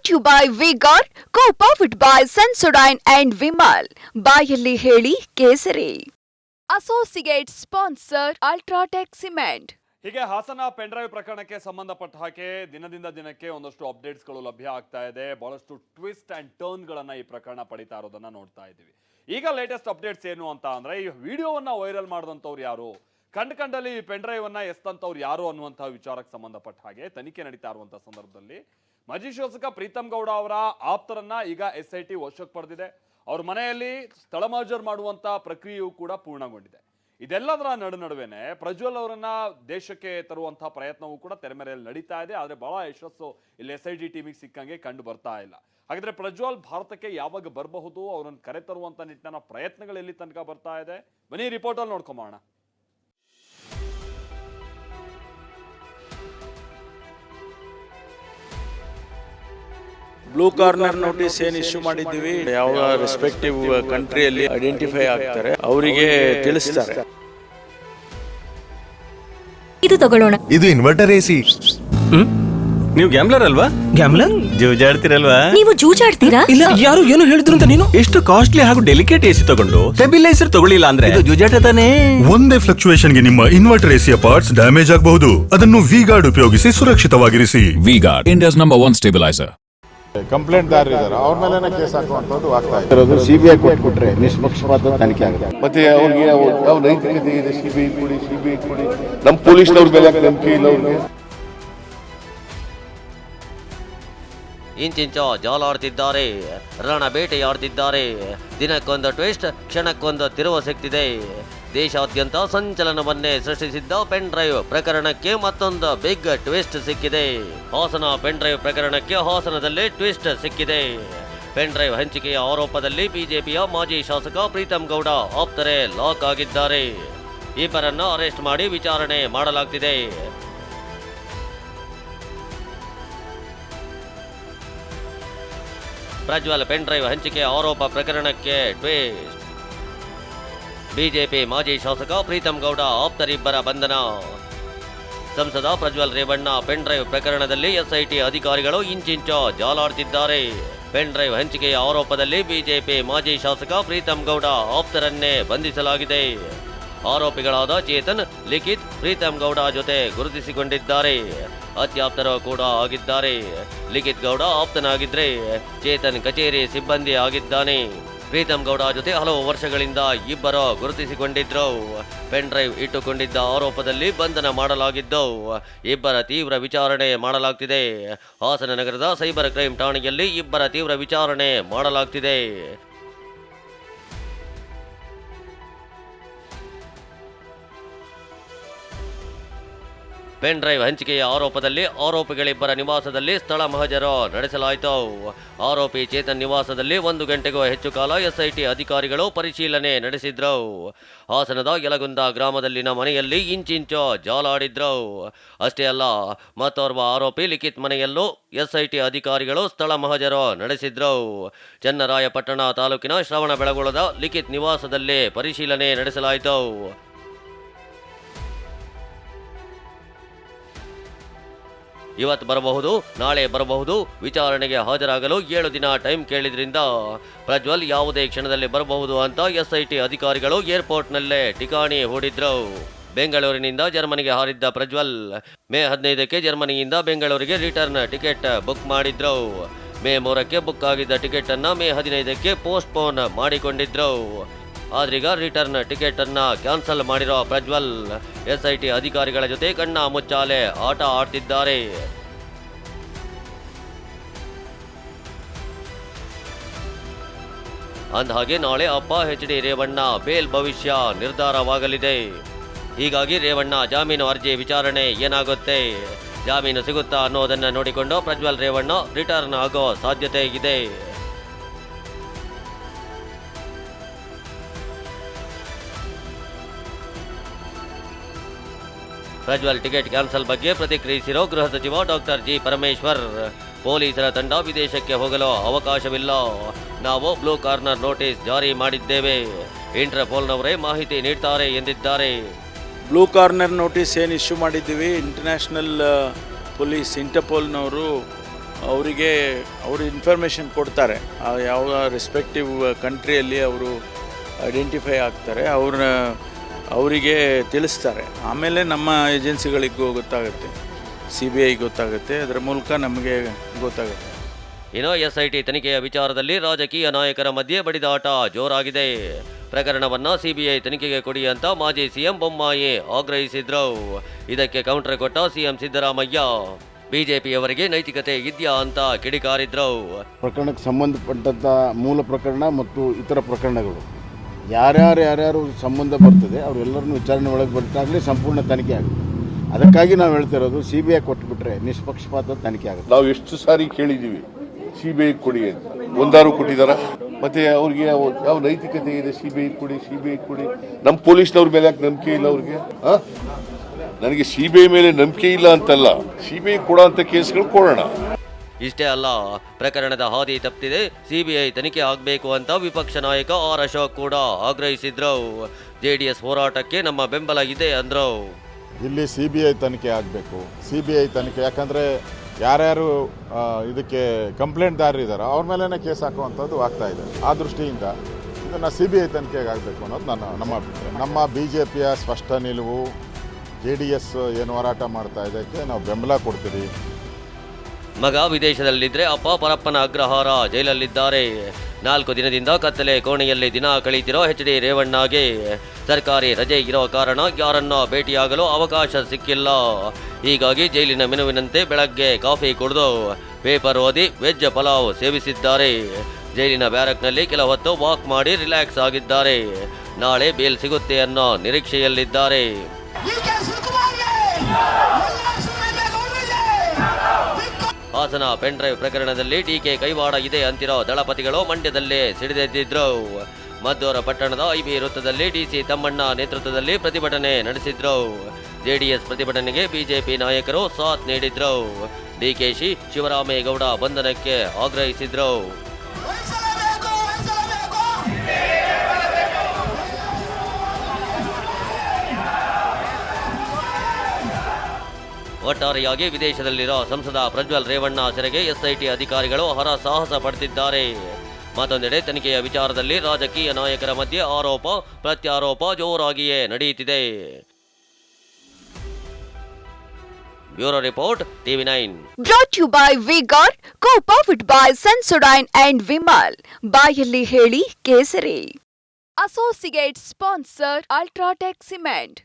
Brought you by VGuard co powered by Sensodyne and Vimal ಬಾಯಲ್ಲಿ ಹೇಳಿ ಕೇಸರಿ. Associate sponsor UltraTech cement ಹೀಗೆ Hassan pen drive ಪ್ರಕರಣಕ್ಕೆ ಸಂಬಂಧಪಟ್ಟ ಹಾಗೆ ದಿನದಿಂದ ದಿನಕ್ಕೆ ಒಂದಷ್ಟು ಅಪ್ಡೇಟ್ಸ್ಗಳು ಲಭ್ಯ ಆಗ್ತಾ ಇದೆ. ಬಹಳಷ್ಟು ಟ್ವಿಸ್ಟ್ ಅಂಡ್ ಟರ್ನ್ಗಳನ್ನು ಈ ಪ್ರಕರಣ ಪಡಿತಾ ಇರೋದನ್ನ ನೋಡ್ತಾ ಇದ್ದೀವಿ. ಈಗ ಲೇಟೆಸ್ಟ್ ಅಪ್ಡೇಟ್ಸ್ ಏನು ಅಂತ ಅಂದ್ರೆ, ಈ ವಿಡಿಯೋವನ್ನ ವೈರಲ್ ಮಾಡಿದಂಥವ್ರು ಯಾರು? ಕಂಡು ಕಂಡಲ್ಲಿ ಈ ಪೆನ್ಡ್ರೈವ್ ಅನ್ನ ಎಸ್ತಂತವ್ರು ಯಾರು ಅನ್ನುವಂಥ ವಿಚಾರಕ್ಕೆ ಸಂಬಂಧಪಟ್ಟ ಹಾಗೆ ತನಿಖೆ ನಡೀತಾ ಇರುವಂಥ ಸಂದರ್ಭದಲ್ಲಿ ಮಾಜಿ ಶಾಸಕ ಪ್ರೀತಮ್ ಗೌಡ ಅವರ ಆಪ್ತರನ್ನ ಈಗ ಎಸ್ ಐ ಟಿ ವಶಕ್ಕೆ ಪಡೆದಿದೆ. ಅವ್ರ ಮನೆಯಲ್ಲಿ ಸ್ಥಳ ಮಾರ್ಜರ್ ಮಾಡುವಂತ ಪ್ರಕ್ರಿಯೆಯೂ ಕೂಡ ಪೂರ್ಣಗೊಂಡಿದೆ. ಇದೆಲ್ಲದರ ನಡು ನಡುವೆನೆ ಪ್ರಜ್ವಲ್ ಅವರನ್ನ ದೇಶಕ್ಕೆ ತರುವಂತಹ ಪ್ರಯತ್ನವೂ ಕೂಡ ತೆರೆಮರೆಯಲ್ಲಿ ನಡೀತಾ ಇದೆ. ಆದ್ರೆ ಬಹಳ ಯಶಸ್ಸು ಇಲ್ಲಿ ಎಸ್ ಐ ಡಿ ಟೀಮಿಗೆ ಸಿಕ್ಕಂಗೆ ಕಂಡು ಬರ್ತಾ ಇಲ್ಲ. ಹಾಗಾದ್ರೆ ಪ್ರಜ್ವಲ್ ಭಾರತಕ್ಕೆ ಯಾವಾಗ ಬರಬಹುದು, ಅವರನ್ನು ಕರೆತರುವಂತ ನಿಟ್ಟಿನ ಪ್ರಯತ್ನಗಳು ಎಲ್ಲಿ ತನಕ ಬರ್ತಾ ಇದೆ? ಬನ್ನಿ ರಿಪೋರ್ಟ್ ಅಲ್ಲಿ ನೋಡ್ಕೊಂಬೋಣ ಬ್ಲೂ ಕಾರ್ನರ್ ನೋಟಿಸ್ ಏನ್ ಇಶ್ಯೂ ಮಾಡಿದ್ದೀವಿ? ಯಾವ ರೆಸ್ಪೆಕ್ಟಿವ್ ಕಂಟ್ರಿಯಲ್ಲಿ ಐಡೆಂಟಿಫೈ ಆಗ್ತಾರೆ ಅವರಿಗೆ ತಿಳಿಸ್ತಾರೆ. ಇದು ತಗೊಳ್ಳೋಣ. ಇದು ಇನ್ವರ್ಟರ್ ಎಸಿ ನೀವು ಗ್ಯಾಮ್ಲರ್ ಅಲ್ವಾ? ಗ್ಯಾಮ್ಲರ್ ಜೂಜಾಡ್ತಿರಲ್ವಾ? ನೀವು ಜೂಜಾಡ್ತೀರಾ? ಇಲ್ಲ ಯಾರು ಏನು ಹೇಳಿದ್ರು ಅಂತ ನೀನು? ಎಷ್ಟು ಕಾಸ್ಟ್ಲಿ ಹಾಗೂ ಡೆಲಿಕೇಟ್ ಎಸಿ ತಗೊಂಡು ಸ್ಟೆಬಿಲೈಸರ್ ತಗೊಳ್ಳಿಲ್ಲ ಅಂದ್ರೆ? ಇದು ಜೂಜಾಟ ತಾನೇ. ಒಂದೇ ಫ್ಲಕ್ಚುಯೇಷನ್ಗೆ ನಿಮ್ಮ ಇನ್ವರ್ಟರ್ ಎಸಿಯ ಪಾರ್ಟ್ಸ್ ಡ್ಯಾಮೇಜ್ ಆಗಬಹುದು. ಅದನ್ನು ವಿ ಗಾರ್ಡ್ ಉಪಯೋಗಿಸಿ ಸುರಕ್ಷಿತವಾಗಿರಿಸಿ. V Guard India's number one stabilizer. Complaint ದಾರ ಇದ್ದಾರೆ ಅವ್ರ ಮೇಲೆ ಕೇಸ್ ಹಾಕುವಂಥದ್ದು ಆಗ್ತಾ ಸಿ ಬಿ ಸಿಬಿಐ ಕೊಟ್ಬಿಟ್ರೆ ನಿಷ್ಪಕ್ಷಪಾತ ತನಿಖೆ ಆಗುತ್ತೆ. ಮತ್ತೆ ಅವ್ರಿಗೆ ಯಾವ ಯಾವ ನೈತಿಕತೆ ಇದೆ ಸಿಬಿಐ ಕೊಡಿ ಐ ಕೊಡಿ. ನಮ್ಮ ಪೊಲೀಸ್ನವ್ರ ಮೇಲೆ ನಂಬಿಕೆ ಇಲ್ಲ ಅವ್ರಿಗೆ? ಇಂಚಿಂಚೋ ಜಾಲಾಡ್ತಿದ್ದಾರೆ ರಣ ಬೇಟೆಯಾಡ್ತಿದ್ದಾರೆ ದಿನಕ್ಕೊಂದು ಟ್ವಿಸ್ಟ್, ಕ್ಷಣಕ್ಕೊಂದು ತಿರುವ ಸಿಗ್ತಿದೆ ದೇಶಾದ್ಯಂತ ಸಂಚಲನವನ್ನೇ ಸೃಷ್ಟಿಸಿದ್ದ ಪೆನ್ ಡ್ರೈವ್ ಪ್ರಕರಣಕ್ಕೆ ಮತ್ತೊಂದು ಬಿಗ್ ಟ್ವಿಸ್ಟ್ ಸಿಕ್ಕಿದೆ. ಹಾಸನ ಪೆನ್ ಡ್ರೈವ್ ಪ್ರಕರಣಕ್ಕೆ ಹಾಸನದಲ್ಲಿ ಟ್ವಿಸ್ಟ್ ಸಿಕ್ಕಿದೆ. ಪೆನ್ ಡ್ರೈವ್ ಹಂಚಿಕೆಯ ಆರೋಪದಲ್ಲಿ ಬಿಜೆಪಿಯ ಮಾಜಿ ಶಾಸಕ ಪ್ರೀತಮ್ ಗೌಡ ಆಪ್ತರೆ ಲಾಕ್ ಆಗಿದ್ದಾರೆ. ಇಬ್ಬರನ್ನು ಅರೆಸ್ಟ್ ಮಾಡಿ ವಿಚಾರಣೆ ಮಾಡಲಾಗ್ತಿದೆ. ಪ್ರಜ್ವಲ್ ಪೆನ್ ಡ್ರೈವ್ ಹಂಚಿಕೆ ಆರೋಪ ಪ್ರಕರಣಕ್ಕೆ ಟ್ವೀಸ್ಟ್. ಬಿಜೆಪಿ ಮಾಜಿ ಶಾಸಕ ಪ್ರೀತಮ್ ಗೌಡ ಆಪ್ತರಿಬ್ಬರ ಬಂಧನ. ಸಂಸದ ಪ್ರಜ್ವಲ್ ರೇವಣ್ಣ ಪೆನ್ ಡ್ರೈವ್ ಪ್ರಕರಣದಲ್ಲಿ ಎಸ್ಐಟಿ ಅಧಿಕಾರಿಗಳು ಇಂಚಿಂಚು ಜಾಲಾಡ್ತಿದ್ದಾರೆ. ಪೆನ್ ಡ್ರೈವ್ ಹಂಚಿಕೆಯ ಆರೋಪದಲ್ಲಿ ಬಿಜೆಪಿ ಮಾಜಿ ಶಾಸಕ ಪ್ರೀತಮ್ ಗೌಡ ಆಪ್ತರನ್ನೇ ಬಂಧಿಸಲಾಗಿದೆ. ಆರೋಪಿಗಳಾದ ಚೇತನ್, ಲಿಖಿತ್ ಪ್ರೀತಮ್ ಗೌಡ ಜೊತೆ ಗುರುತಿಸಿಕೊಂಡಿದ್ದಾರೆ. ಅತ್ಯಾಪ್ತರು ಕೂಡ ಆಗಿದ್ದಾರೆ. ಲಿಖಿತ್ ಗೌಡ ಆಪ್ತನಾಗಿದ್ರೆ ಚೇತನ್ ಕಚೇರಿ ಸಿಬ್ಬಂದಿ ಆಗಿದ್ದಾನೆ. ಪ್ರೀತಮ್ ಗೌಡ ಜೊತೆ ಹಲವು ವರ್ಷಗಳಿಂದ ಇಬ್ಬರು ಗುರುತಿಸಿಕೊಂಡಿದ್ರು. ಪೆನ್ ಡ್ರೈವ್ ಇಟ್ಟುಕೊಂಡಿದ್ದ ಆರೋಪದಲ್ಲಿ ಬಂಧನ ಮಾಡಲಾಗಿದ್ದವು ಇಬ್ಬರ ತೀವ್ರ ವಿಚಾರಣೆ ಮಾಡಲಾಗ್ತಿದೆ. ಹಾಸನ ನಗರದ ಸೈಬರ್ ಕ್ರೈಮ್ ಠಾಣೆಯಲ್ಲಿ ಇಬ್ಬರ ತೀವ್ರ ವಿಚಾರಣೆ ಮಾಡಲಾಗ್ತಿದೆ. ಪೆನ್ ಡ್ರೈವ್ ಹಂಚಿಕೆಯ ಆರೋಪದಲ್ಲಿ ಆರೋಪಿಗಳಿಬ್ಬರ ನಿವಾಸದಲ್ಲಿ ಸ್ಥಳ ಮಹಜರು ನಡೆಸಲಾಯಿತು. ಆರೋಪಿ ಚೇತನ್ ನಿವಾಸದಲ್ಲಿ ಒಂದು ಗಂಟೆಗೂ ಹೆಚ್ಚು ಕಾಲ ಎಸ್ಐಟಿ ಅಧಿಕಾರಿಗಳು ಪರಿಶೀಲನೆ ನಡೆಸಿದ್ರು. ಹಾಸನದ ಯಲಗುಂದ ಗ್ರಾಮದಲ್ಲಿನ ಮನೆಯಲ್ಲಿ ಇಂಚಿಂಚು ಜಾಲಾಡಿದ್ರು. ಅಷ್ಟೇ ಅಲ್ಲ, ಮತ್ತೋರ್ವ ಆರೋಪಿ ಲಿಖಿತ್ ಮನೆಯಲ್ಲೂ ಎಸ್ಐಟಿ ಅಧಿಕಾರಿಗಳು ಸ್ಥಳ ಮಹಜರು ನಡೆಸಿದ್ರು. ಚನ್ನರಾಯಪಟ್ಟಣ ತಾಲೂಕಿನ ಶ್ರವಣ ಬೆಳಗೊಳದ ಲಿಖಿತ್ ನಿವಾಸದಲ್ಲಿ ಪರಿಶೀಲನೆ ನಡೆಸಲಾಯಿತು. ಇವತ್ತು ಬರಬಹುದು, ನಾಳೆ ಬರಬಹುದು. ವಿಚಾರಣೆಗೆ ಹಾಜರಾಗಲು ಏಳು ದಿನ ಟೈಮ್ ಕೇಳಿದ್ರಿಂದ ಪ್ರಜ್ವಲ್ ಯಾವುದೇ ಕ್ಷಣದಲ್ಲಿ ಬರಬಹುದು ಅಂತ ಎಸ್ಐಟಿ ಅಧಿಕಾರಿಗಳು ಏರ್ಪೋರ್ಟ್ನಲ್ಲೇ ಠಿಕಾಣಿ ಹೂಡಿದ್ರು. ಬೆಂಗಳೂರಿನಿಂದ ಜರ್ಮನಿಗೆ ಹಾರಿದ್ದ ಪ್ರಜ್ವಲ್ ಮೇ ಹದಿನೈದಕ್ಕೆ ಜರ್ಮನಿಯಿಂದ ಬೆಂಗಳೂರಿಗೆ ರಿಟರ್ನ್ ಟಿಕೆಟ್ ಬುಕ್ ಮಾಡಿದ್ರು. ಮೇ ಮೂರಕ್ಕೆ ಬುಕ್ ಆಗಿದ್ದ ಟಿಕೆಟ್ ಅನ್ನ ಮೇ ಹದಿನೈದಕ್ಕೆ ಪೋಸ್ಟ್ಪೋನ್ ಮಾಡಿಕೊಂಡಿದ್ರು. ಆದ್ರೀಗ ರಿಟರ್ನ್ ಟಿಕೆಟ್ ಅನ್ನ ಕ್ಯಾನ್ಸಲ್ ಮಾಡಿರೋ ಪ್ರಜ್ವಲ್ ಎಸ್ ಐ ಟಿ ಅಧಿಕಾರಿಗಳ ಜೊತೆ ಕಣ್ಣ ಮುಚ್ಚಾಲೆ ಆಟ ಆಡ್ತಿದ್ದಾರೆ. ಅಂದಹಾಗೆ ನಾಳೆ ಅಪ್ಪ ಎಚ್ ಡಿ ರೇವಣ್ಣ ಬೇಲ್ ಭವಿಷ್ಯ ನಿರ್ಧಾರವಾಗಲಿದೆ. ಹೀಗಾಗಿ ರೇವಣ್ಣ ಜಾಮೀನು ಅರ್ಜಿ ವಿಚಾರಣೆ ಏನಾಗುತ್ತೆ? ಜಾಮೀನು ಸಿಗುತ್ತಾ ಅನ್ನೋದನ್ನ ನೋಡಿಕೊಂಡು ಪ್ರಜ್ವಲ್ ರೇವಣ್ಣ ರಿಟರ್ನ್ ಆಗೋ ಸಾಧ್ಯತೆ ಇದೆ. ಪ್ರಜ್ವಲ್ ಟಿಕೆಟ್ ಕ್ಯಾನ್ಸಲ್ ಬಗ್ಗೆ ಪ್ರತಿಕ್ರಿಯಿಸಿರೋ ಗೃಹ ಸಚಿವ ಡಾಕ್ಟರ್ ಜಿ ಪರಮೇಶ್ವರ್. ಪೊಲೀಸರ ತಂಡ ವಿದೇಶಕ್ಕೆ ಹೋಗಲು ಅವಕಾಶವಿಲ್ಲ. ನಾವು ಬ್ಲೂ ಕಾರ್ನರ್ ನೋಟಿಸ್ ಜಾರಿ ಮಾಡಿದ್ದೇವೆ. ಇಂಟರ್ಪೋಲ್ನವರೇ ಮಾಹಿತಿ ನೀಡ್ತಾರೆ ಎಂದಿದ್ದಾರೆ. ಬ್ಲೂ ಕಾರ್ನರ್ ನೋಟಿಸ್ ಏನು ಇಶ್ಯೂ ಮಾಡಿದ್ದೀವಿ? ಇಂಟರ್ನ್ಯಾಷನಲ್ ಪೊಲೀಸ್ ಇಂಟರ್ಪೋಲ್ನವರು ಅವರಿಗೆ ಅವರು ಇನ್ಫಾರ್ಮೇಷನ್ ಕೊಡ್ತಾರೆ. ಯಾವ ರೆಸ್ಪೆಕ್ಟಿವ್ ಕಂಟ್ರಿಯಲ್ಲಿ ಅವರು ಐಡೆಂಟಿಫೈ ಆಗ್ತಾರೆ. ಅವ್ರನ್ನ ಅವರಿಗೆ ತಿಳಿಸ್ತಾರೆ. ಆಮೇಲೆ ನಮ್ಮ ಏಜೆನ್ಸಿಗಳಿಗೂ ಗೊತ್ತಾಗುತ್ತೆ. ಸಿ ಬಿ ಐ ಗೊತ್ತಾಗುತ್ತೆ. ಅದರ ಮೂಲಕ ನಮಗೆ ಗೊತ್ತಾಗುತ್ತೆ. ಇನ್ನು ಎಸ್ಐಟಿ ತನಿಖೆಯ ವಿಚಾರದಲ್ಲಿ ರಾಜಕೀಯ ನಾಯಕರ ಮಧ್ಯೆ ಬಡಿದಾಟ ಜೋರಾಗಿದೆ. ಪ್ರಕರಣವನ್ನ ಸಿಬಿಐ ತನಿಖೆಗೆ ಕೊಡಿ ಅಂತ ಮಾಜಿ ಸಿಎಂ ಬೊಮ್ಮಾಯಿ ಆಗ್ರಹಿಸಿದ್ರು. ಇದಕ್ಕೆ ಕೌಂಟರ್ ಕೊಟ್ಟ ಸಿಎಂ ಸಿದ್ದರಾಮಯ್ಯ. ಬಿಜೆಪಿಯವರಿಗೆ ನೈತಿಕತೆ ಇದೆಯಾ ಅಂತ ಕಿಡಿಕಾರಿದ್ರು. ಪ್ರಕರಣಕ್ಕೆ ಸಂಬಂಧಪಟ್ಟಂತ ಮೂಲ ಪ್ರಕರಣ ಮತ್ತು ಇತರ ಪ್ರಕರಣಗಳು. ಯಾರ್ಯಾರು ಯಾರ್ಯಾರು ಸಂಬಂಧ ಬರ್ತದೆ, ಅವರೆಲ್ಲರನ್ನು ವಿಚಾರಣೆ ಒಳಗೆ ಬರ್ತಾಗಲಿ ಸಂಪೂರ್ಣ ತನಿಖೆ ಆಗುತ್ತೆ. ಅದಕ್ಕಾಗಿ ನಾವು ಹೇಳ್ತಾ ಇರೋದು ಸಿ ಬಿ ಐ ಕೊಟ್ಬಿಟ್ರೆ ನಿಷ್ಪಕ್ಷಪಾತ ತನಿಖೆ ಆಗುತ್ತೆ. ನಾವು ಎಷ್ಟು ಸಾರಿ ಕೇಳಿದ್ದೀವಿ ಸಿ ಬಿ ಐ ಕೊಡಿ ಅಂತ. ಒಂದಾರು ಕೊಟ್ಟಿದ್ದಾರೆ ಮತ್ತೆ ಅವ್ರಿಗೆ ಯಾವ- ನೈತಿಕತೆ ಇದೆ? ಸಿ ಬಿ ಐ ಕೊಡಿ ಸಿ ಬಿ ಐ ಕೊಡಿ. ನಮ್ಮ ಪೊಲೀಸ್ನವ್ರ ಮೇಲೆ ಯಾಕೆ ನಂಬಿಕೆ ಇಲ್ಲ ಅವ್ರಿಗೆ? ನನಗೆ ಸಿ ಬಿ ಐ ಮೇಲೆ ನಂಬಿಕೆ ಇಲ್ಲ ಅಂತಲ್ಲ. ಸಿ ಬಿ ಐ ಕೊಡೋ ಅಂತ ಕೇಸ್ಗಳು ಕೊಡೋಣ. ಇಷ್ಟೇ ಅಲ್ಲ, ಪ್ರಕರಣದ ಹಾದಿ ತಪ್ಪಿದೆ, ಸಿಬಿಐ ತನಿಖೆ ಆಗಬೇಕು ಅಂತ ವಿಪಕ್ಷ ನಾಯಕ ಆರ್ ಅಶೋಕ್ ಕೂಡ ಆಗ್ರಹಿಸಿದ್ರು. ಜೆಡಿಎಸ್ ಹೋರಾಟಕ್ಕೆ ನಮ್ಮ ಬೆಂಬಲ ಇದೆ ಅಂದ್ರು. ಇಲ್ಲಿ ಸಿ ಬಿ ಐ ತನಿಖೆ ಆಗಬೇಕು. ಸಿ ಬಿ ಐ ತನಿಖೆ, ಯಾಕಂದರೆ ಯಾರ್ಯಾರು ಇದಕ್ಕೆ ಕಂಪ್ಲೇಂಟ್ ಇದ್ದಾರೋ ಅವ್ರ ಮೇಲೇ ಕೇಸ್ ಹಾಕುವಂಥದ್ದು ಆಗ್ತಾ ಇದೆ. ಆ ದೃಷ್ಟಿಯಿಂದ ಇದನ್ನು ಸಿ ಬಿ ಐ ತನಿಖೆಗೆ ಆಗಬೇಕು ಅನ್ನೋದು ನನ್ನ, ನಮ್ಮ ಅಭಿಪ್ರಾಯ. ನಮ್ಮ ಬಿ ಜೆ ಪಿಯ ಸ್ಪಷ್ಟ ನಿಲುವು ಜೆ ಡಿ ಎಸ್ ಏನು ಹೋರಾಟ ಮಾಡ್ತಾ ಇದಕ್ಕೆ ನಾವು ಬೆಂಬಲ ಕೊಡ್ತೀವಿ. ಮಗ ವಿದೇಶದಲ್ಲಿದ್ದರೆ ಅಪ್ಪ ಪರಪ್ಪನ ಅಗ್ರಹಾರ, ಜೈಲಲ್ಲಿದ್ದಾರೆ. ನಾಲ್ಕು ದಿನದಿಂದ ಕತ್ತಲೆ ಕೋಣೆಯಲ್ಲಿ ದಿನ ಕಳೀತಿರೋ ಎಚ್ ಡಿ ರೇವಣ್ಣಗೆ ಸರ್ಕಾರಿ ರಜೆ ಇರೋ ಕಾರಣ ಯಾರನ್ನ ಭೇಟಿಯಾಗಲು ಅವಕಾಶ ಸಿಕ್ಕಿಲ್ಲ. ಹೀಗಾಗಿ ಜೈಲಿನ ಮೆನುವಿನಂತೆ ಬೆಳಗ್ಗೆ ಕಾಫಿ ಕುಡಿದು ಪೇಪರ್ ಓದಿ ವೆಜ್ ಪಲಾವ್ ಸೇವಿಸಿದ್ದಾರೆ. ಜೈಲಿನ ಬ್ಯಾರಕ್ನಲ್ಲಿ ಕೆಲ ಹೊತ್ತು ವಾಕ್ ಮಾಡಿ ರಿಲ್ಯಾಕ್ಸ್ ಆಗಿದ್ದಾರೆ. ನಾಳೆ ಬೇಲ್ ಸಿಗುತ್ತೆ ಅನ್ನೋ ನಿರೀಕ್ಷೆಯಲ್ಲಿದ್ದಾರೆ. ಹಾಸನ ಪೆನ್ ಡ್ರೈವ್ ಪ್ರಕರಣದಲ್ಲಿ ಟೀಕೆ ಕೈವಾಡ ಇದೆ ಅಂತಿರೋ ದಳಪತಿಗಳು ಮಂಡ್ಯದಲ್ಲೇ ಸಿಡಿದೆದ್ದಿದ್ರು. ಮದ್ದೂರ ಪಟ್ಟಣದ ಐಬಿ ವೃತ್ತದಲ್ಲಿ ಡಿಸಿ ತಮ್ಮಣ್ಣ ನೇತೃತ್ವದಲ್ಲಿ ಪ್ರತಿಭಟನೆ ನಡೆಸಿದ್ರು. ಜೆಡಿಎಸ್ ಪ್ರತಿಭಟನೆಗೆ ಬಿಜೆಪಿ ನಾಯಕರು ಸಾಥ್ ನೀಡಿದ್ರು. ಡಿಕೆಶಿ ಶಿವರಾಮೇಗೌಡ ಬಂಧನಕ್ಕೆ ಆಗ್ರಹಿಸಿದ್ರು. ಒಟ್ಟಾರೆಯಾಗಿ ವಿದೇಶದಲ್ಲಿರೋ ಸಂಸದ ಪ್ರಜ್ವಲ್ ರೇವಣ್ಣ ಸೆರೆಗೆ ಎಸ್ಐಟಿ ಅಧಿಕಾರಿಗಳು ಹರ ಸಾಹಸ ಪಡೆದಿದ್ದಾರೆ ಮತ್ತೊಂದೆಡೆ ತನಿಖೆಯ ವಿಚಾರದಲ್ಲಿ ರಾಜಕೀಯ ನಾಯಕರ ಮಧ್ಯೆ ಆರೋಪ, ಪ್ರತ್ಯಾರೋಪ ಜೋರಾಗಿಯೇ ನಡೆಯುತ್ತಿದೆ. Bureau report, TV nine. Brought you by VGuard co powered by Sensodyne and Vimal ಬಾಯಲ್ಲಿ ಹೇಳಿ ಕೇಸರಿ. Associate sponsor UltraTech cement